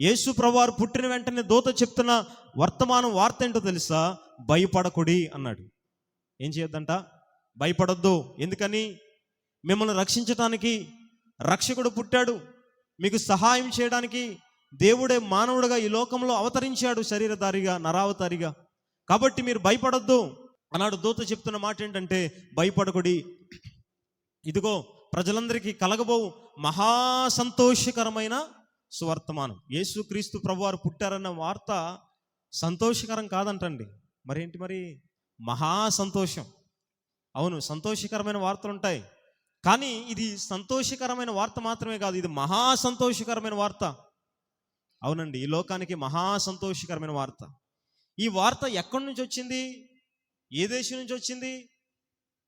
యేసు ప్రభువారు పుట్టిన వెంటనే దూత చెప్తున్న వర్తమానం వార్త ఏంటో తెలుసా? భయపడకుడి అన్నాడు. ఏం చేయొద్దంట? భయపడొద్దు. ఎందుకని? మిమ్మల్ని రక్షించటానికి రక్షకుడు పుట్టాడు. మీకు సహాయం చేయడానికి దేవుడే మానవుడుగా ఈ లోకంలో అవతరించాడు శరీరధారిగా నరావతారిగా. కాబట్టి మీరు భయపడొద్దు. అన్నాడు దూత చెప్తున్న మాట ఏంటంటే భయపడకుడి. ఇదిగో ప్రజలందరికీ కలగబోవు మహా సంతోషకరమైన సువర్తమానం. యేసుక్రీస్తు ప్రభువారు పుట్టారన్న వార్త సంతోషకరం కాదంటండి. మరేంటి మరి? మహా సంతోషం. అవును సంతోషకరమైన వార్తలు ఉంటాయి. కానీ ఇది సంతోషకరమైన వార్త మాత్రమే కాదు ఇది మహా సంతోషకరమైన వార్త. అవునండి ఈ లోకానికి మహా సంతోషకరమైన వార్త. ఈ వార్త ఎక్కడి నుంచి వచ్చింది? ఏ దేశం నుంచి వచ్చింది?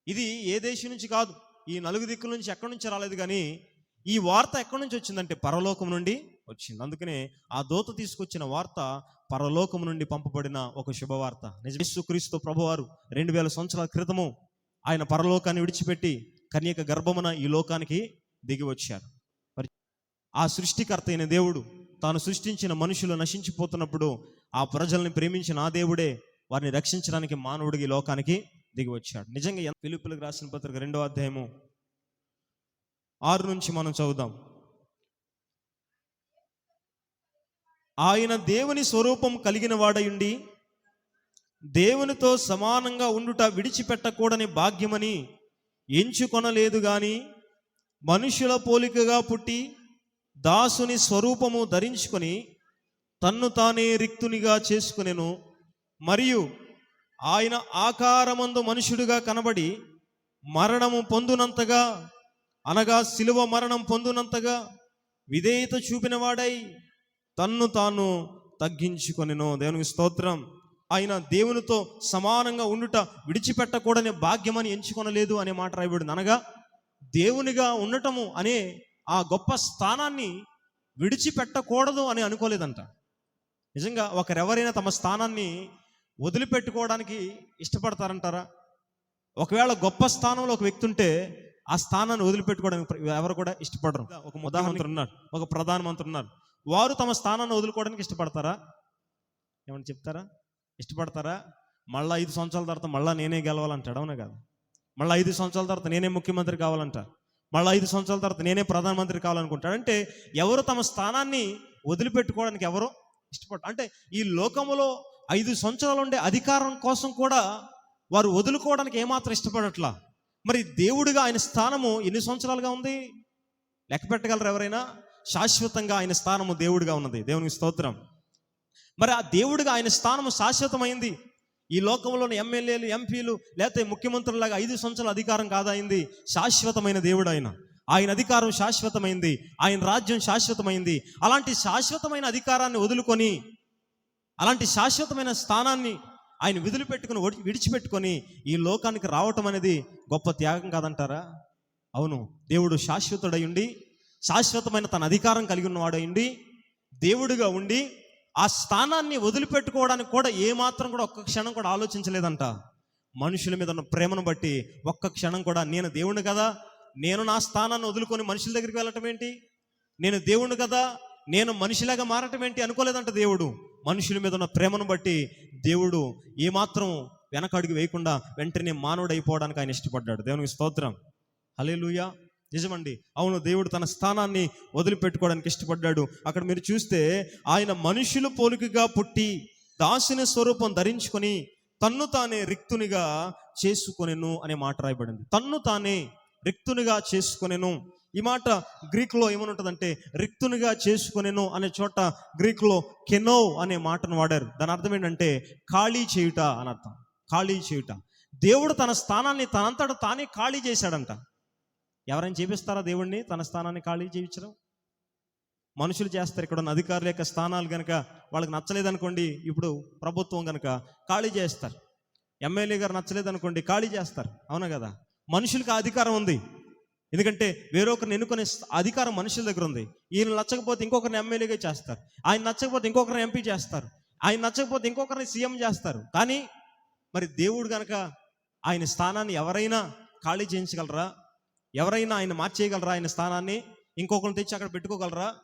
ఇది ఏ దేశం నుంచి కాదు ఈ నలుగు దిక్కుల నుంచి ఎక్కడి నుంచి రాలేదు కానీ ఈ వార్త ఎక్కడి నుంచి వచ్చిందంటే పరలోకం నుండి వచ్చింది. అందుకనే ఆ దోత తీసుకొచ్చిన వార్త పరలోకం నుండి పంపబడిన ఒక శుభవార్త. నిజమేసు క్రీస్తు ప్రభువారు రెండు వేల సంవత్సరాల క్రితము ఆయన పరలోకాన్ని విడిచిపెట్టి కన్యక గర్భమున ఈ లోకానికి దిగి వచ్చారు. మరి ఆ సృష్టికర్త అయిన దేవుడు తాను సృష్టించిన మనుషులు నశించిపోతున్నప్పుడు ఆ ప్రజల్ని ప్రేమించిన ఆ దేవుడే వారిని రక్షించడానికి మానవుడికి ఈ లోకానికి దిగి వచ్చాడు. నిజంగా పిలుపులకు రాసిన పత్రిక రెండో అధ్యాయము ఆరు నుంచి మనం చదువుదాం. ఆయన దేవుని స్వరూపం కలిగిన వాడయుండి దేవునితో సమానంగా ఉండుట విడిచిపెట్టకూడని భాగ్యమని ఎంచుకొనలేదు గాని మనుషుల పోలికగా పుట్టి దాసుని స్వరూపము ధరించుకొని తన్ను తానే రిక్తునిగా చేసుకునెను. మరియు ఆయన ఆకారమందు మనుషుడుగా కనబడి మరణము పొందునంతగా అనగా శిలువ మరణం పొందునంతగా విధేయత చూపినవాడై తన్ను తాను తగ్గించుకొనెను. దేవునికి స్తోత్రం. ఆయన దేవునితో సమానంగా ఉండుట విడిచిపెట్టకూడని భాగ్యమని ఎంచుకొనలేదు అనే మాట రాయబడింది. అనగా దేవునిగా ఉండటము అనే ఆ గొప్ప స్థానాన్ని విడిచిపెట్టకూడదు అని అనుకోలేదంట. నిజంగా ఒకరెవరైనా తమ స్థానాన్ని వదిలిపెట్టుకోవడానికి ఇష్టపడతారంటారా? ఒకవేళ గొప్ప స్థానంలో ఒక వ్యక్తి ఉంటే ఆ స్థానాన్ని వదిలిపెట్టుకోవడానికి ఎవరు కూడా ఇష్టపడరు. ఒక ఉదాహరణ ఉన్నారు ఒక ప్రధానమంత్రి ఉన్నారు వారు తమ స్థానాన్ని వదులుకోవడానికి ఇష్టపడతారా? ఏమని చెప్తారా? ఇష్టపడతారా? మళ్ళా ఐదు సంవత్సరాల తర్వాత మళ్ళా నేనే గెలవాలంటాడు అవునా కదా? మళ్ళీ ఐదు సంవత్సరాల తర్వాత నేనే ముఖ్యమంత్రి కావాలంటారు మళ్ళీ ఐదు సంవత్సరాల తర్వాత నేనే ప్రధానమంత్రి కావాలనుకుంటాడు. అంటే ఎవరు తమ స్థానాన్ని వదిలిపెట్టుకోవడానికి ఎవరు ఇష్టపడరు. అంటే ఈ లోకములో ఐదు సంవత్సరాలు ఉండే అధికారం కోసం కూడా వారు వదులుకోవడానికి ఏమాత్రం ఇష్టపడట్లా? మరి దేవుడిగా ఆయన స్థానము ఎన్ని సంవత్సరాలుగా ఉంది? లెక్క పెట్టగలరు ఎవరైనా? శాశ్వతంగా ఆయన స్థానము దేవుడిగా ఉన్నది. దేవునికి స్తోత్రం. మరి ఆ దేవుడిగా ఆయన స్థానము శాశ్వతమైంది? ఈ లోకంలోని ఎమ్మెల్యేలు ఎంపీలు లేకపోతే ముఖ్యమంత్రులాగా ఐదు సంవత్సరాల అధికారం కాదైంది? శాశ్వతమైన దేవుడు ఆయన. ఆయన అధికారం శాశ్వతమైంది. ఆయన రాజ్యం శాశ్వతమైంది. అలాంటి శాశ్వతమైన అధికారాన్ని వదులుకొని అలాంటి శాశ్వతమైన స్థానాన్ని ఆయన విధులు పెట్టుకుని విడిచిపెట్టుకొని ఈ లోకానికి రావటం అనేది గొప్ప త్యాగం కాదంటారా? అవును. దేవుడు శాశ్వతుడై ఉండి శాశ్వతమైన తన అధికారం కలిగి ఉన్నవాడై దేవుడిగా ఉండి ఆ స్థానాన్ని వదిలిపెట్టుకోవడానికి కూడా ఏమాత్రం కూడా ఒక్క క్షణం కూడా ఆలోచించలేదంట. మనుషుల మీద ఉన్న ప్రేమను బట్టి ఒక్క క్షణం కూడా నేను దేవుణ్ణి కదా? నేను నా స్థానాన్ని వదులుకొని మనుషుల దగ్గరికి వెళ్ళటం ఏంటి? నేను దేవుణ్ణి కదా? నేను మనిషిలాగా మారటం ఏంటి అనుకోలేదంట దేవుడు. మనుషుల మీద ఉన్న ప్రేమను బట్టి దేవుడు ఏమాత్రం వెనకడుగు వేయకుండా వెంటనే మానవుడు అయిపోవడానికి ఆయన ఇష్టపడ్డాడు. దేవునికి స్తోత్రం. హల్లెలూయా. నిజమండి. అవును దేవుడు తన స్థానాన్ని వదిలిపెట్టుకోవడానికి ఇష్టపడ్డాడు. అక్కడ మీరు చూస్తే ఆయన మనుషులు పోలికగా పుట్టి దాసిన స్వరూపం ధరించుకొని తన్ను తానే రిక్తునిగా చేసుకొనెను అనే మాట రాయబడింది. తన్ను తానే రిక్తునిగా చేసుకొనెను. ఈ మాట గ్రీక్లో ఏమనుంటుందంటే రిక్తునిగా చేసుకునేను అనే చోట గ్రీక్లో కెనో అనే మాటను వాడారు. దాని అర్థం ఏంటంటే ఖాళీ చేయుట అని అర్థం. ఖాళీ చేయుట దేవుడు తన స్థానాన్ని తనంతట తానే ఖాళీ చేశాడంట. ఎవరైనా చేపిస్తారా దేవుడిని తన స్థానాన్ని ఖాళీ చేయించడం? మనుషులు చేస్తారు. ఇక్కడ ఉన్న అధికారుల యొక్క స్థానాలు కనుక వాళ్ళకి నచ్చలేదనుకోండి ఇప్పుడు ప్రభుత్వం కనుక ఖాళీ చేస్తారు. ఎమ్మెల్యే గారు నచ్చలేదనుకోండి ఖాళీ చేస్తారు. అవునా కదా? మనుషులకు అధికారం ఉంది. ఎందుకంటే వేరొకరిని ఎన్నుకునే స్థ- అధికారం మనుషుల దగ్గర ఉంది. ఈయన నచ్చకపోతే ఇంకొకరిని ఎమ్మెల్యేగా చేస్తారు. ఆయన నచ్చకపోతే ఇంకొకరిని ఎంపీ చేస్తారు. ఆయన నచ్చకపోతే ఇంకొకరిని సీఎం చేస్తారు. కానీ మరి దేవుడు కనుక ఆయన స్థానాన్ని ఎవరైనా ఖాళీ చేయించగలరా? ఎవరైనా ఆయన మార్చేయగలరా? ఆయన స్థానాన్ని ఇంకొకరిని తెచ్చి అక్కడ పెట్టుకోగలరా?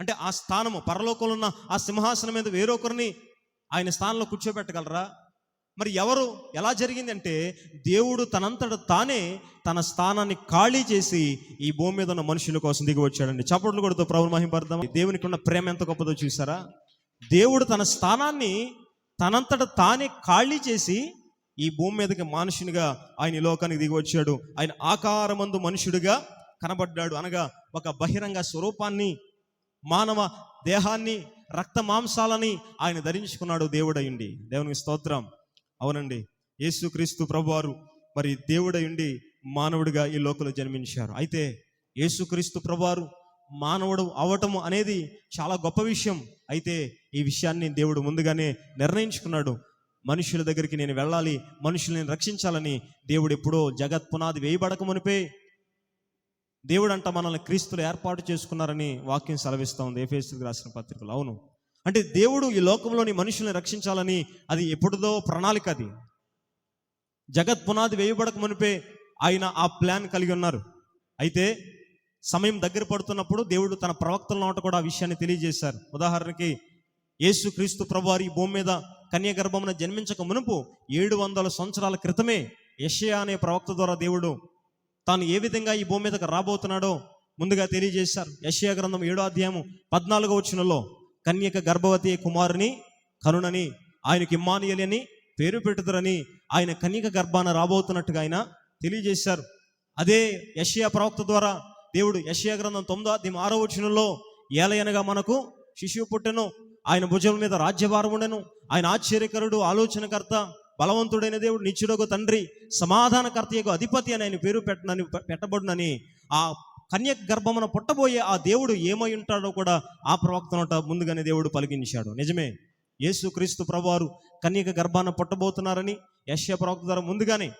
అంటే ఆ స్థానము పరలోకంలో ఉన్న ఆ సింహాసనం మీద వేరొకరిని ఆయన స్థానంలో కూర్చోబెట్టగలరా? మరి ఎవరు? ఎలా జరిగిందంటే దేవుడు తనంతట తానే తన స్థానాన్ని ఖాళీ చేసి ఈ భూమి మీద ఉన్న మనుషుల కోసం దిగి వచ్చాడండి. చప్పట్లు కొడుతూ ప్రభు మహింపడదాం దేవునికి ఉన్న ప్రేమ ఎంత గొప్పదో చూసారా దేవుడు తన స్థానాన్ని తనంతట తానే ఖాళీ చేసి ఈ భూమి మీదకి మనుషునిగా ఆయన లోకానికి దిగి వచ్చాడు. ఆయన ఆకారమందు మనుషుడిగా కనబడ్డాడు. అనగా ఒక బహిరంగ స్వరూపాన్ని మానవ దేహాన్ని రక్త మాంసాలని ఆయన ధరించుకున్నాడు దేవుడయ్యండి. దేవునికి స్తోత్రం. అవునండి. యేసుక్రీస్తు ప్రభువారు మరి దేవుడయుండి మానవుడిగా ఈ లోకంలో జన్మించారు. అయితే యేసుక్రీస్తు ప్రభువారు మానవుడు అవటము అనేది చాలా గొప్ప విషయం. అయితే ఈ విషయాన్ని దేవుడు ముందుగానే నిర్ణయించుకున్నాడు. మనుషుల దగ్గరికి నేను వెళ్ళాలి మనుషుల్ని రక్షించాలని దేవుడు ఎప్పుడో జగత్ పునాది వేయబడక మునిపే దేవుడు అంట మనల్ని క్రీస్తులు ఏర్పాటు చేసుకున్నారని వాక్యం సెలవిస్తూ ఉంది. ఏఫేసుకు రాసిన పత్రికలు. అవును. అంటే దేవుడు ఈ లోకంలోని మనుషుల్ని రక్షించాలని అది ఎప్పుడుదో ప్రణాళిక అది. జగత్ పునాది వేయబడక మునిపే ఆయన ఆ ప్లాన్ కలిగి ఉన్నారు. అయితే సమయం దగ్గర పడుతున్నప్పుడు దేవుడు తన ప్రవక్తల నోట కూడా ఆ విషయాన్ని తెలియజేశారు. ఉదాహరణకి యేసు క్రీస్తు ప్రభువారి భూమి మీద కన్య గర్భమున జన్మించక మునుపు ఏడు వందల సంవత్సరాల క్రితమే యషయా అనే ప్రవక్త ద్వారా దేవుడు తాను ఏ విధంగా ఈ భూమి మీదకి రాబోతున్నాడో ముందుగా తెలియజేశారు. యషయా గ్రంథం ఏడో అధ్యాయము పద్నాలుగో వచనంలో కన్యక గర్భవతి కుమారుని కరుణని ఆయనకి ఇమ్మానియలి అని పేరు పెట్టుదరని ఆయన కన్యక గర్భాన రాబోతున్నట్టుగా ఆయన తెలియజేశారు. అదే యషయా ప్రవక్త ద్వారా దేవుడు యషయా గ్రంథం తొమ్మిదో దీని ఆరో వచనంలో ఏలయనగా మనకు శిశువు పుట్టెను ఆయన భుజం మీద రాజ్యభారం ఉండెను ఆయన ఆశ్చర్యకరుడు ఆలోచనకర్త బలవంతుడైన దేవుడు నిత్యుడకు తండ్రి సమాధానకర్త యొక్క అధిపతి అని ఆయన పేరు పెట్టనని పెట్టబడునని ఆ కన్యక గర్భమున పుట్టబోయే ఆ దేవుడు ఏమై ఉంటాడో కూడా ఆ ప్రవక్త ముందుగానే దేవుడు పలికించాడు. నిజమే. యేసు క్రీస్తు ప్రభువారు కన్యక గర్భాన పుట్టబోతున్నారని యశ్య ప్రవక్త ద్వారా ముందుగానే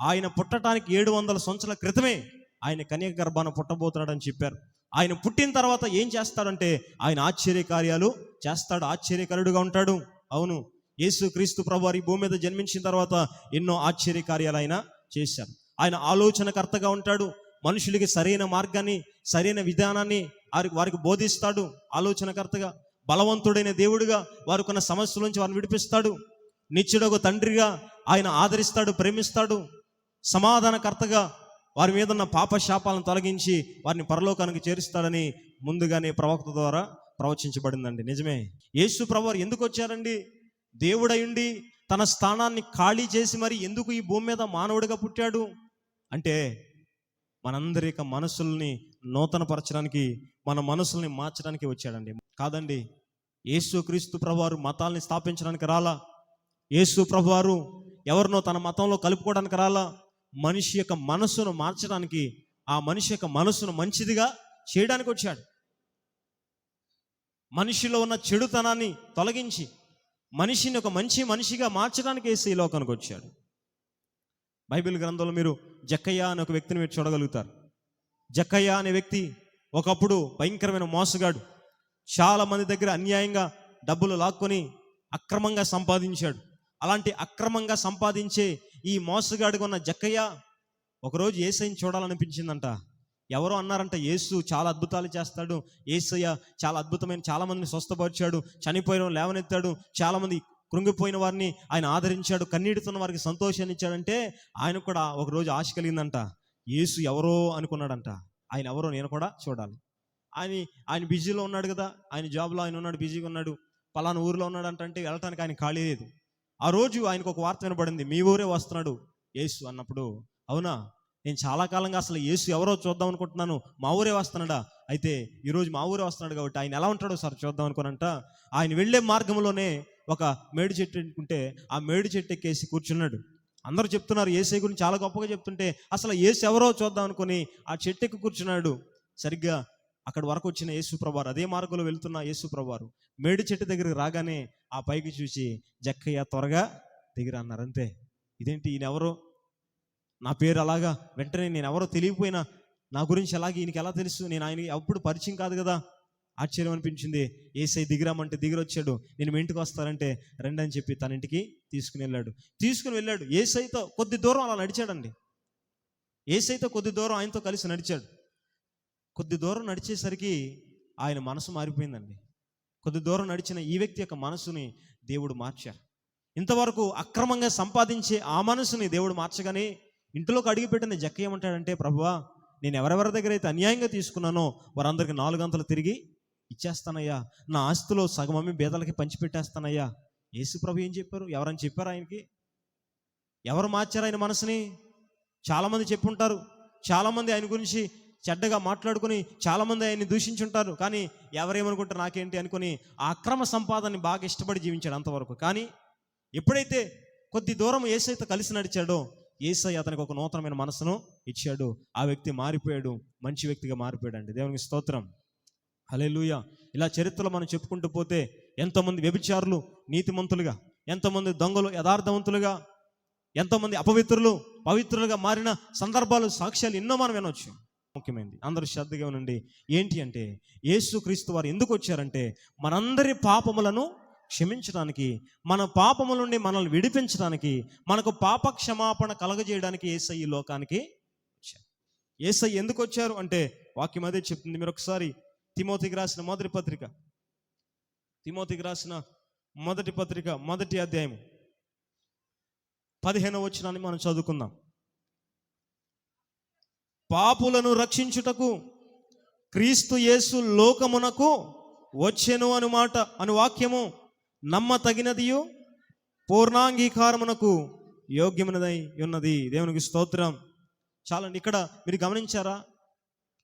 ఆయన పుట్టడానికి ఏడు వందల సంవత్సరాల క్రితమే ఆయన కన్యక గర్భాన పుట్టబోతున్నాడని చెప్పారు. ఆయన పుట్టిన తర్వాత ఏం చేస్తాడంటే ఆయన ఆశ్చర్య కార్యాలు చేస్తాడు ఆశ్చర్యకరుడుగా ఉంటాడు. అవును. యేసు క్రీస్తు ప్రభువారి భూమి మీద జన్మించిన తర్వాత ఎన్నో ఆశ్చర్య కార్యాలు ఆయన చేశారు. ఆయన ఆలోచనకర్తగా ఉంటాడు. మనుషులకి సరైన మార్గాన్ని సరైన విధానాన్ని వారికి వారికి బోధిస్తాడు ఆలోచనకర్తగా బలవంతుడైన దేవుడిగా వారికున్న సమస్యల నుంచి వారిని విడిపిస్తాడు. నిత్యుడొక తండ్రిగా ఆయన ఆదరిస్తాడు ప్రేమిస్తాడు. సమాధానకర్తగా వారి మీద ఉన్న పాప శాపాలను తొలగించి వారిని పరలోకానికి చేరుస్తాడని ముందుగానే ప్రవక్త ద్వారా ప్రవచించబడిందండి. నిజమే. యేసు ప్రభువారు ఎందుకు వచ్చారండి? దేవుడయుండి తన స్థానాన్ని ఖాళీ చేసి మరి ఎందుకు ఈ భూమి మీద మానవుడిగా పుట్టాడు? అంటే మనందరి యొక్క మనసుల్ని నూతనపరచడానికి మన మనసుల్ని మార్చడానికి వచ్చాడండి. కాదండి యేసు క్రీస్తు ప్రభువారు మతాల్ని స్థాపించడానికి రాలా? యేసు ప్రభువారు ఎవరినో తన మతంలో కలుపుకోవడానికి రాలా? మనిషి యొక్క మనస్సును మార్చడానికి ఆ మనిషి యొక్క మనసును మంచిదిగా చేయడానికి వచ్చాడు. మనిషిలో ఉన్న చెడుతనాన్ని తొలగించి మనిషిని ఒక మంచి మనిషిగా మార్చడానికి వేసి ఈ లోకానికి వచ్చాడు. బైబిల్ గ్రంథంలో మీరు జక్కయ్య అనే ఒక వ్యక్తిని మీరు చూడగలుగుతారు. జక్కయ్య అనే వ్యక్తి ఒకప్పుడు భయంకరమైన మోసగాడు. చాలా మంది దగ్గర అన్యాయంగా డబ్బులు లాక్కొని అక్రమంగా సంపాదించాడు. అలాంటి అక్రమంగా సంపాదించే ఈ మోసగాడిగా ఉన్న జక్కయ్య ఒకరోజు ఏసైని చూడాలనిపించిందంట. ఎవరో అన్నారంట యేసు చాలా అద్భుతాలు చేస్తాడు. ఏసయ్య చాలా అద్భుతమైన చాలామందిని స్వస్థపరిచాడు. చనిపోయిన లేవనెత్తాడు. చాలామంది కృంగిపోయిన వారిని ఆయన ఆదరించాడు కన్నీడుతున్న వారికి సంతోషాన్ని ఇచ్చాడంటే ఆయన కూడా ఒకరోజు ఆశ కలిగిందంట. యేసు ఎవరో అనుకున్నాడంట. ఆయన ఎవరో నేను కూడా చూడాలి. ఆయన ఆయన బిజీలో ఉన్నాడు కదా ఆయన జాబ్లో ఆయన ఉన్నాడు బిజీగా ఉన్నాడు పలానా ఊరిలో ఉన్నాడు అంటే వెళ్ళటానికి ఆయన ఖాళీ లేదు. ఆ రోజు ఆయనకు ఒక వార్త వినబడింది మీ ఊరే వస్తున్నాడు యేసు అన్నప్పుడు. అవునా? నేను చాలా కాలంగా అసలు యేసు ఎవరో చూద్దాం అనుకుంటున్నాను మా ఊరే వస్తున్నాడా? అయితే ఈరోజు మా ఊరే వస్తున్నాడు కాబట్టి ఆయన ఎలా ఉంటాడో సార్ చూద్దాం అనుకోనంట ఆయన వెళ్ళే మార్గంలోనే ఒక మేడి చెట్టు అనుకుంటే ఆ మేడి చెట్టు ఎక్కేసి కూర్చున్నాడు. అందరూ చెప్తున్నారు ఏసై గురించి చాలా గొప్పగా చెప్తుంటే అసలు ఏసు ఎవరో చూద్దాం అనుకుని ఆ చెట్టు ఎక్కి కూర్చున్నాడు. సరిగ్గా అక్కడ వరకు వచ్చిన యేసు ప్రభారు అదే మార్గంలో వెళ్తున్న యేసు ప్రభారు మేడి చెట్టు దగ్గరికి రాగానే ఆ పైకి చూసి జక్కయ్య త్వరగా దిగిరా అన్నారు. అంతే. ఇదేంటి ఈయన ఎవరో? నా పేరు అలాగా? వెంటనే నేను ఎవరో తెలియకపోయినా నా గురించి అలాగే ఈయనకి ఎలా తెలుసు? నేను ఆయన అప్పుడు పరిచయం కాదు కదా? ఆశ్చర్యం అనిపించింది. ఏసై దిగిరామంటే దిగిరొచ్చాడు. నేను మీ ఇంటికి వస్తానంటే రండి అని చెప్పి తన ఇంటికి తీసుకుని వెళ్ళాడు. తీసుకుని వెళ్ళాడు. ఏసైతో కొద్ది దూరం అలా నడిచాడండి. ఏసైతో కొద్ది దూరం ఆయనతో కలిసి నడిచాడు. కొద్ది దూరం నడిచేసరికి ఆయన మనసు మారిపోయిందండి. కొద్ది దూరం నడిచిన ఈ వ్యక్తి యొక్క మనసుని దేవుడు మార్చారు. ఇంతవరకు అక్రమంగా సంపాదించే ఆ మనసుని దేవుడు మార్చగానే ఇంట్లోకి అడిగిపెట్టిన జక్క ఏమంటాడంటే ప్రభువా నేను ఎవరెవరి దగ్గర అయితే అన్యాయంగా తీసుకున్నానో వారందరికి నాలుగు గంటలు తిరిగి ఇచ్చేస్తానయ్యా. నా ఆస్తిలో సగం అమ్మి బేదలకి పంచిపెట్టేస్తానయ్యా. యేసు ప్రభు ఏం చెప్పారు? ఎవరని చెప్పారు ఆయనకి? ఎవరు మార్చారు ఆయన మనసుని? చాలామంది చెప్పుంటారు. చాలామంది ఆయన గురించి చెడ్డగా మాట్లాడుకుని చాలామంది ఆయన్ని దూషించుంటారు. కానీ ఎవరేమనుకుంటారు? నాకేంటి అనుకుని ఆ అక్రమ సంపాదనని బాగా ఇష్టపడి జీవించాడు అంతవరకు. కానీ ఎప్పుడైతే కొద్ది దూరం ఏసైతో కలిసి నడిచాడో ఏసై అతనికి ఒక నూతనమైన మనసును ఇచ్చాడు. ఆ వ్యక్తి మారిపోయాడు. మంచి వ్యక్తిగా మారిపోయాడు అండి దేవునికి స్తోత్రం. హలేలుయ ఇలా చరిత్రలో మనం చెప్పుకుంటూ పోతే ఎంతోమంది వ్యభిచారులు నీతిమంతులుగా ఎంతోమంది దొంగలు యథార్థవంతులుగా ఎంతోమంది అపవిత్రులు పవిత్రులుగా మారిన సందర్భాలు సాక్ష్యాలు ఎన్నో మనం వినవచ్చు ముఖ్యమైనది అందరూ శ్రద్ధగా ఉండండి. ఏంటి అంటే యేసు క్రీస్తు వారు ఎందుకు వచ్చారంటే మనందరి పాపములను క్షమించడానికి మన పాపముల నుండి మనల్ని విడిపించడానికి మనకు పాప క్షమాపణ కలగజేయడానికి ఏసై ఈ లోకానికి వచ్చారు. ఏసై ఎందుకు వచ్చారు అంటే వాక్యం అదే చెప్తుంది. మీరు ఒకసారి తిమోతికి రాసిన మొదటి పత్రిక. తిమోతికి రాసిన మొదటి పత్రిక మొదటి అధ్యాయం పదిహేను వచ్చినాన్ని మనం చదువుకుందాం. పాపులను రక్షించుటకు క్రీస్తు యేసు లోకమునకు వచ్చెను అనుమాట అను వాక్యము నమ్మ తగినదియు పూర్ణాంగీకారమునకు యోగ్యమైనదై ఉన్నది. దేవునికి స్తోత్రం. చాలండి ఇక్కడ మీరు గమనించారా?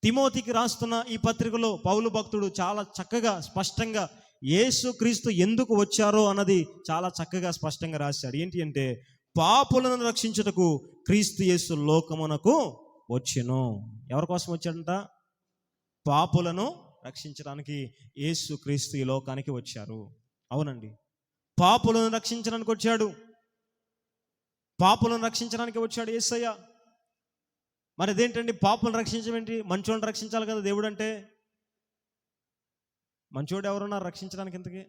తిమోతికి రాస్తున్న ఈ పత్రికలో పౌలు భక్తుడు చాలా చక్కగా స్పష్టంగా యేసు క్రీస్తు ఎందుకు వచ్చారో అన్నది చాలా చక్కగా స్పష్టంగా రాశాడు ఏంటి అంటే పాపులను రక్షించుటకు క్రీస్తు యేసు లోకమునకు వచ్చెను. ఎవరి కోసం వచ్చాడంట? పాపులను రక్షించడానికి యేసు క్రీస్తు ఈ లోకానికి వచ్చారు. అవునండి. పాపులను రక్షించడానికి వచ్చాడు. పాపులను రక్షించడానికి వచ్చాడు యేసయ్య మరి అదేంటండి? పాపులను రక్షించమేంటి? మంచోళ్ళని రక్షించాలి కదా దేవుడు అంటే మంచోడు ఎవరున్నారు రక్షించడానికి ఇంతకీ?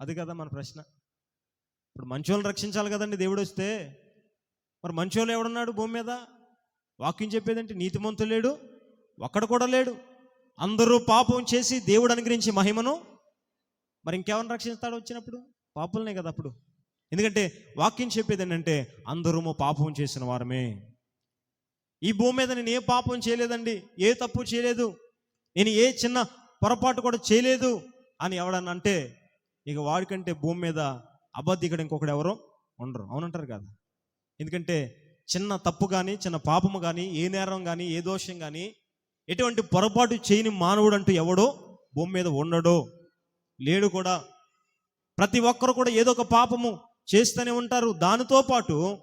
అది కదా మన ప్రశ్న. ఇప్పుడు మంచోళ్ళని రక్షించాలి కదండి దేవుడు వస్తే మరి మంచోళ్ళు ఎవడున్నాడు భూమి మీద? వాక్యం చెప్పేదంటే? నీతిమంతులు లేడు ఒక్కడు కూడా లేడు. అందరూ పాపం చేసి దేవుడు అనుగ్రహించి మహిమను. మరి ఇంకెవరిని రక్షిస్తాడు వచ్చినప్పుడు? పాపులనే కదా అప్పుడు. ఎందుకంటే వాక్యం చెప్పేది ఏంటంటే అందరూ పాపం చేసిన వారమే. ఈ భూమి మీద నేను ఏ పాపం చేయలేదండి ఏ తప్పు చేయలేదు నేను ఏ చిన్న పొరపాటు కూడా చేయలేదు అని ఎవడన్నా అంటే ఇక వాడికంటే భూమి మీద అబద్ధికుడు ఇంకొకడు ఎవరో ఉండరు. అవునంటారు కదా? ఎందుకంటే చిన్న తప్పు కానీ చిన్న పాపము కానీ ఏ నేరం కానీ ఏ దోషం కానీ ఎటువంటి పొరపాటు చేయని మానవుడు అంటూ ఎవడో భూమి మీద ఉండడో. లేడు కూడా. ప్రతి ఒక్కరు కూడా ఏదో ఒక పాపము చేస్తూనే ఉంటారు. దానితో పాటు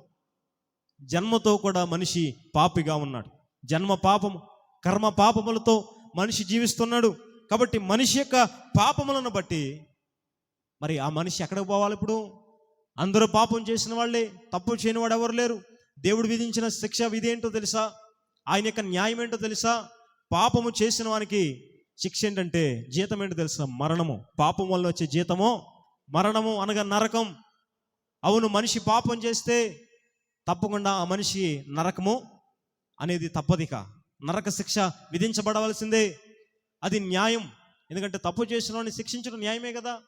జన్మతో కూడా మనిషి పాపిగా ఉన్నాడు. జన్మ పాపము కర్మ పాపములతో మనిషి జీవిస్తున్నాడు. కాబట్టి మనిషి యొక్క పాపములను బట్టి మరి ఆ మనిషి ఎక్కడికి పోవాలి ఇప్పుడు? అందరూ పాపం చేసిన వాళ్ళే తప్పు చేయని వాడు ఎవరు లేరు. దేవుడు విధించిన శిక్ష విధి ఏంటో తెలుసా? ఆయన యొక్క న్యాయం ఏంటో తెలుసా? పాపము చేసిన వానికి శిక్ష ఏంటంటే జీతం ఏంటో తెలుసా? మరణము. పాపం వల్ల వచ్చే జీతము మరణము అనగా నరకం. అవును మనిషి పాపం చేస్తే తప్పకుండా ఆ మనిషి నరకము అనేది తప్పదిక. నరక శిక్ష విధించబడవలసిందే. అది న్యాయం. ఎందుకంటే తప్పు చేసిన వాడిని శిక్షించడం న్యాయమే కదా.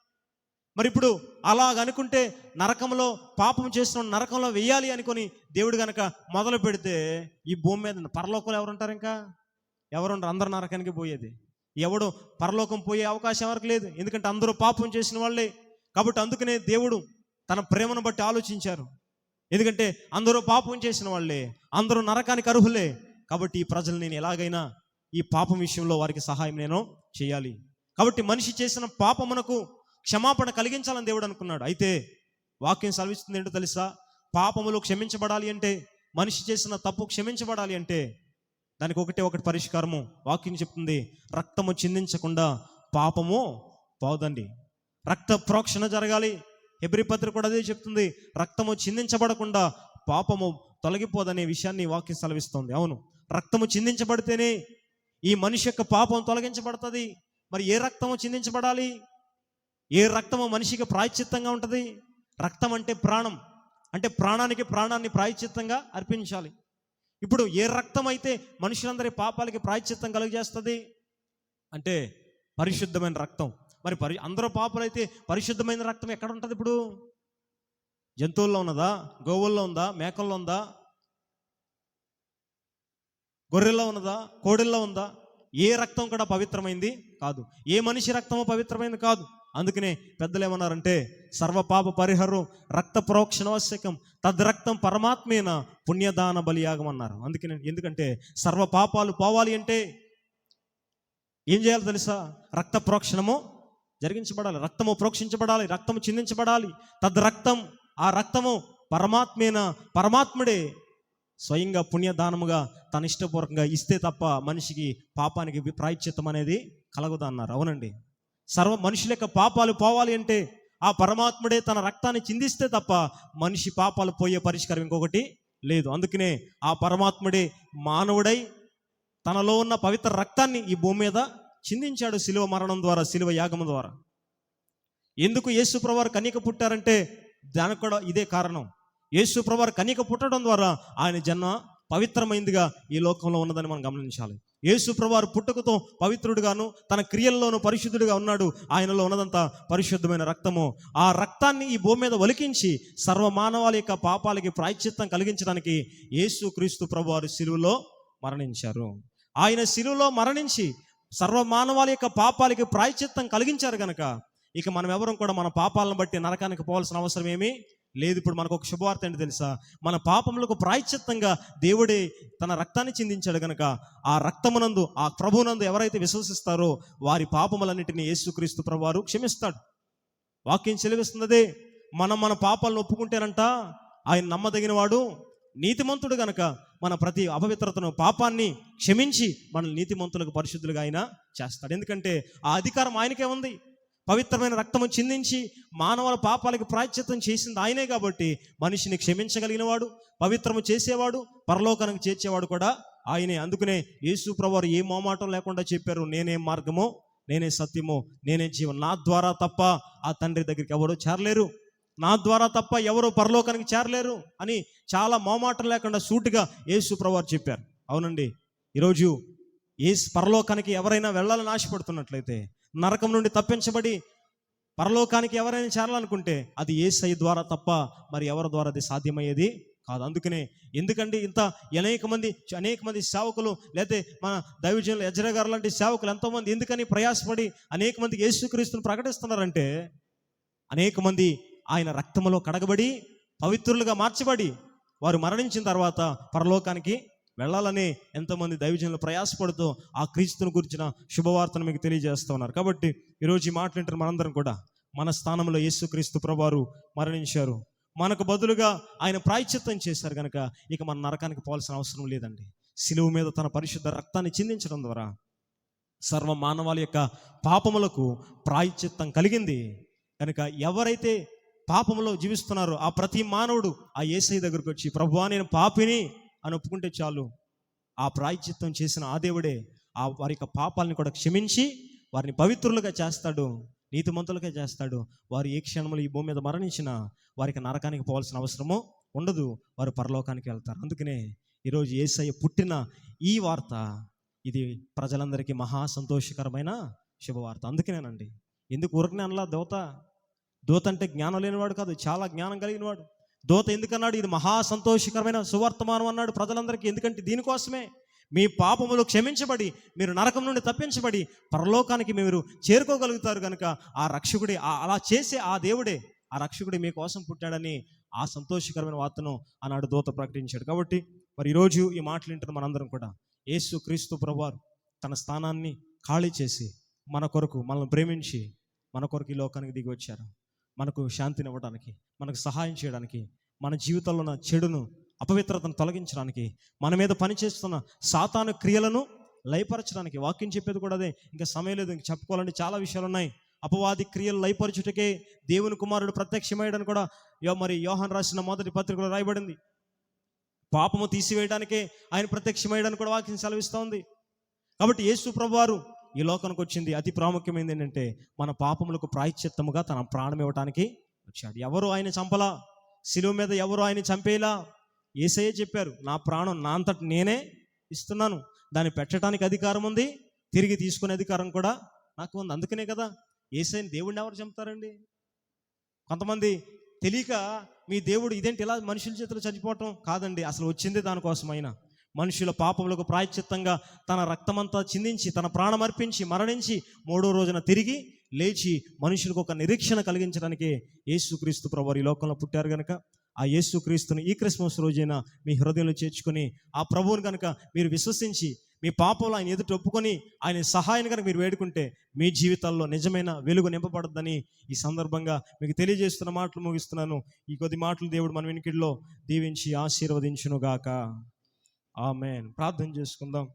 మరి ఇప్పుడు అలాగ అనుకుంటే నరకంలో పాపం చేసిన నరకంలో వెయ్యాలి అనుకొని దేవుడు కనుక మొదలు పెడితే ఈ భూమి మీద పరలోకంలో ఎవరుంటారు ఇంకా? ఎవరుంటారు అందరు నరకానికి పోయేది. ఎవడు పరలోకం పోయే అవకాశం ఎవరికి లేదు. ఎందుకంటే అందరూ పాపం చేసిన వాళ్ళే. కాబట్టి అందుకనే దేవుడు తన ప్రేమను బట్టి ఆలోచించారు. ఎందుకంటే అందరూ పాపం చేసిన వాళ్ళే అందరూ నరకానికి అర్హులే. కాబట్టి ఈ ప్రజలు నేను ఎలాగైనా ఈ పాపం విషయంలో వారికి సహాయం నేను చేయాలి. కాబట్టి మనిషి చేసిన పాపమునకు క్షమాపణ కలిగించాలని దేవుడు అనుకున్నాడు. అయితే వాక్యం సెలవిస్తుంది ఏంటో తెలుసా? పాపములు క్షమించబడాలి అంటే మనిషి చేసిన తప్పు క్షమించబడాలి అంటే దానికి ఒకటే ఒకటి పరిష్కారము. వాక్యం చెప్తుంది రక్తము చిందించకుండా పాపము పోదండి. రక్త ప్రోక్షణ జరగాలి పత్రిక కూడా అదే చెప్తుంది. రక్తము చిందించబడకుండా పాపము తొలగిపోదనే విషయాన్ని వాక్యం సెలవిస్తుంది. అవును. రక్తము చిందించబడితేనే ఈ మనిషి యొక్క పాపం తొలగించబడుతుంది. మరి ఏ రక్తము చిందించబడాలి? ఏ రక్తము మనిషికి ప్రాయశ్చిత్తంగా ఉంటుంది? రక్తం అంటే ప్రాణం. అంటే ప్రాణానికి ప్రాణాన్ని ప్రాయశ్చిత్తంగా అర్పించాలి. ఇప్పుడు ఏ రక్తం అయితే మనుషులందరి పాపాలకి ప్రాయశ్చిత్తం కలుగజేస్తుంది? అంటే పరిశుద్ధమైన రక్తం. మరి పరి అందరూ పాపలైతే పరిశుద్ధమైన రక్తం ఎక్కడ ఉంటుంది ఇప్పుడు? జంతువుల్లో ఉన్నదా? గోవుల్లో ఉందా? మేకల్లో ఉందా? గొర్రెల్లో ఉన్నదా? కోడిల్లో ఉందా? ఏ రక్తం కూడా పవిత్రమైంది కాదు. ఏ మనిషి రక్తము పవిత్రమైంది కాదు. అందుకనే పెద్దలు ఏమన్నారంటే సర్వపాప పరిహరం రక్త ప్రోక్షణావశ్యకం తద్రక్తం పరమాత్మేన పుణ్యదాన బలియాగం అన్నారు అందుకనే ఎందుకంటే సర్వ పాపాలు పోవాలి అంటే ఏం చేయాలి తెలుసా? రక్త ప్రోక్షణము జరిగించబడాలి. రక్తము ప్రోక్షించబడాలి రక్తము చిందించబడాలి. తద్రక్తం ఆ రక్తము పరమాత్మేన? పరమాత్ముడే స్వయంగా పుణ్యదానముగా తన ఇష్టపూర్వకంగా ఇస్తే తప్ప మనిషికి పాపానికి వి- ప్రాయశ్చిత్తం అనేది కలగదు అన్నారు. అవునండి. సర్వ మనుషుల యొక్క పాపాలు పోవాలి అంటే ఆ పరమాత్ముడే తన రక్తాన్ని చిందిస్తే తప్ప మనిషి పాపాలు పోయే పరిష్కారం ఇంకొకటి లేదు. అందుకనే ఆ పరమాత్ముడే మానవుడై తనలో ఉన్న పవిత్ర రక్తాన్ని ఈ భూమి మీద చిందించాడు శిలువ మరణం ద్వారా శిలువ యాగం ద్వారా. ఎందుకు యేసు ప్రభువారు కన్యక పుట్టారంటే దానికి కూడా ఇదే కారణం. యేసు ప్రభువారు కన్యక పుట్టడం ద్వారా ఆయన జన్మ పవిత్రమైందిగా ఈ లోకంలో ఉన్నదని మనం గమనించాలి. యేసు ప్రభువారు పుట్టుకతో పవిత్రుడుగాను తన క్రియల్లోనూ పరిశుద్ధుడిగా ఉన్నాడు. ఆయనలో ఉన్నదంతా పరిశుద్ధమైన రక్తము. ఆ రక్తాన్ని ఈ భూమి మీద ఒలికించి సర్వమానవాళి యొక్క పాపాలకి ప్రాయశ్చిత్తం కలిగించడానికి యేసు క్రీస్తు ప్రభువారు శిలువులో మరణించారు. ఆయన శిలువలో మరణించి సర్వమానవాళి యొక్క పాపాలకి ప్రాయశ్చిత్తం కలిగించారు కనుక ఇక మనం ఎవరం కూడా మన పాపాలను బట్టి నరకానికి పోవాల్సిన అవసరం ఏమీ లేదు. ఇప్పుడు మనకు ఒక శుభవార్త ఏంటి తెలుసా? మన పాపములకు ప్రాయశ్చిత్తంగా దేవుడే తన రక్తాన్ని చిందించాడు గనక ఆ రక్తమునందు ఆ ప్రభునందు ఎవరైతే విశ్వసిస్తారో వారి పాపములన్నింటినీ యేసుక్రీస్తు ప్రభువారు క్షమిస్తాడు. వాక్యం చెలివిస్తున్నదే మనం మన పాపాలను ఒప్పుకుంటేనంట ఆయన నమ్మదగినవాడు నీతిమంతుడు గనక మన ప్రతి అపవిత్రతను పాపాన్ని క్షమించి మన నీతిమంతులకు పరిశుద్ధులుగా ఆయన చేస్తాడు. ఎందుకంటే ఆ అధికారం ఆయనకే ఉంది. పవిత్రమైన రక్తము చిందించి మానవుల పాపాలకు ప్రాయశ్చిత్తం చేసింది ఆయనే కాబట్టి మనిషిని క్షమించగలిగినవాడు పవిత్రము చేసేవాడు పరలోకానికి చేర్చేవాడు కూడా ఆయనే. అందుకనే యేసు ప్రభువారు ఏ మోమాటం లేకుండా చెప్పారు నేనే మార్గము నేనే సత్యము నేనే జీవం. నా ద్వారా తప్ప ఆ తండ్రి దగ్గరికి ఎవరు చేరలేరు. నా ద్వారా తప్ప ఎవరు పరలోకానికి చేరలేరు అని చాలా మోమాటం లేకుండా సూటిగా యేసు ప్రభువారు చెప్పారు. అవునండి. ఈరోజు ఏ పరలోకానికి ఎవరైనా వెళ్ళాలని ఆశపడుతున్నట్లయితే నరకం నుండి తప్పించబడి పరలోకానికి ఎవరైనా చేరాలనుకుంటే అది ఏసై ద్వారా తప్ప మరి ఎవరి ద్వారా అది సాధ్యమయ్యేది కాదు. అందుకనే ఎందుకంటే ఇంత అనేక మంది అనేక మంది సేవకులు లేతే మన దైవజనులు యజ్ర లాంటి సేవకులు ఎంతోమంది ఎందుకని ప్రయాసపడి అనేక మందికి యేసుక్రీస్తుని ప్రకటిస్తున్నారంటే అనేక మంది ఆయన రక్తములో కడగబడి పవిత్రులుగా మార్చబడి వారు మరణించిన తర్వాత పరలోకానికి వెళ్ళాలని ఎంతోమంది దైవజనులు ప్రయాసపడుతూ ఆ క్రీస్తుని గురించిన శుభవార్తను మీకు తెలియజేస్తున్నారు కాబట్టి ఈరోజు ఈ మాట్లాంటారు మనందరం కూడా మన స్థానంలో యేసుక్రీస్తు ప్రభువారు మరణించారు. మనకు బదులుగా ఆయన ప్రాయశ్చిత్తం చేశారు కనుక ఇక మన నరకానికి పోవాల్సిన అవసరం లేదండి. సిలువు మీద తన పరిశుద్ధ రక్తాన్ని చిందించడం ద్వారా సర్వ మానవాళి యొక్క పాపములకు ప్రాయశ్చిత్తం కలిగింది. కనుక ఎవరైతే పాపంలో జీవిస్తున్నారు. ఆ ప్రతి మానవుడు ఆ ఏసై దగ్గరకు వచ్చి ప్రభువా నేను పాపిని అని ఒప్పుకుంటే చాలు. ఆ ప్రాయచిత్తం చేసిన ఆ దేవుడే ఆ వారి యొక్క పాపాలని కూడా క్షమించి వారిని పవిత్రులుగా చేస్తాడు నీతిమంతులుగా చేస్తాడు. వారు ఏ క్షణంలో ఈ భూమి మీద మరణించిన వారికి నరకానికి పోవాల్సిన అవసరము ఉండదు. వారు పరలోకానికి వెళ్తారు. అందుకనే ఈరోజు ఏసయ్య పుట్టిన ఈ వార్త ఇది ప్రజలందరికీ మహా సంతోషకరమైన శుభవార్త. అందుకనేనండి. ఎందుకు ఊరికనే అనలా దోత దూత అంటే జ్ఞానం లేనివాడు కాదు చాలా జ్ఞానం కలిగినవాడు. దోత ఎందుకన్నాడు? ఇది మహా సంతోషకరమైన సువర్తమానం అన్నాడు ప్రజలందరికీ. ఎందుకంటే దీనికోసమే మీ పాపములు క్షమించబడి మీరు నరకం నుండి తప్పించబడి పరలోకానికి మీరు చేరుకోగలుగుతారు కనుక ఆ రక్షకుడే అలా చేసే ఆ దేవుడే ఆ రక్షకుడే మీకోసం పుట్టాడని ఆ సంతోషకరమైన వార్తను ఆనాడు దూత ప్రకటించాడు. కాబట్టి మరి ఈరోజు ఈ మాటలు వింటున్న మనందరం కూడా యేసు క్రీస్తు ప్రభువారు తన స్థానాన్ని ఖాళీ చేసి మన కొరకు మనల్ని ప్రేమించి మన కొరకు ఈ లోకానికి దిగి వచ్చారు. మనకు శాంతిని ఇవ్వడానికి మనకు సహాయం చేయడానికి మన జీవితంలో ఉన్న చెడును అపవిత్రతను తొలగించడానికి మన మీద పనిచేస్తున్న సాతాను క్రియలను లయపరచడానికి వాక్యం చెప్పేది కూడా అదే. ఇంకా సమయం లేదు ఇంకా చెప్పుకోవాలంటే చాలా విషయాలు ఉన్నాయి అపవాది క్రియలు లయపరచుటకే దేవుని కుమారుడు ప్రత్యక్షమయ్యాడని కూడా యో- మరి యోహన్ రాసిన మొదటి పత్రికలో రాయబడింది. పాపము తీసివేయడానికే ఆయన ప్రత్యక్షమయ్యాడని కూడా వాక్యం సెలవిస్తూ ఉంది కాబట్టి యేసు ప్రభువారు ఈ లోకానికి వచ్చింది అతి ప్రాముఖ్యమైనది ఏంటంటే మన పాపములకు ప్రాయశ్చిత్తముగా తన ప్రాణం ఇవ్వడానికి వచ్చాడు. ఎవరు ఆయన చంపలా? శిలువ మీద ఎవరు ఆయన చంపేలా? ఏసయ్యే చెప్పారు నా ప్రాణం నా అంతటి నేనే ఇస్తున్నాను. దాన్ని పెట్టడానికి అధికారం ఉంది తిరిగి తీసుకునే అధికారం కూడా నాకు ఉంది. అందుకనే కదా ఏసైని దేవుడిని ఎవరు చంపుతారండి? కొంతమంది తెలియక మీ దేవుడు ఇదేంటి ఇలా మనుషుల చేతిలో చచ్చిపోవటం కాదండి. అసలు వచ్చింది దానికోసమైనా. మనుషుల పాపములకు ప్రాయశ్చిత్తంగా తన రక్తమంతా చిందించి తన ప్రాణం అర్పించి మరణించి మూడో రోజున తిరిగి లేచి మనుషులకు ఒక నిరీక్షణ కలిగించడానికి యేసుక్రీస్తు ప్రభు ఈ లోకంలో పుట్టారు కనుక ఆ యేసుక్రీస్తుని ఈ క్రిస్మస్ రోజైన మీ హృదయంలో చేర్చుకొని ఆ ప్రభువుని కనుక మీరు విశ్వసించి మీ పాపంలో ఆయన ఎదుట ఒప్పుకొని ఆయన సహాయం కనుక మీరు వేడుకుంటే మీ జీవితాల్లో నిజమైన వెలుగు నింపబడద్దని ఈ సందర్భంగా మీకు తెలియజేస్తున్న మాటలు ముగిస్తున్నాను. ఈ కొద్ది మాటలు దేవుడు మన వెనుకిడిలో దీవించి ఆశీర్వదించునుగాక. ఆమెన్. ప్రార్థన చేసుకుందాం.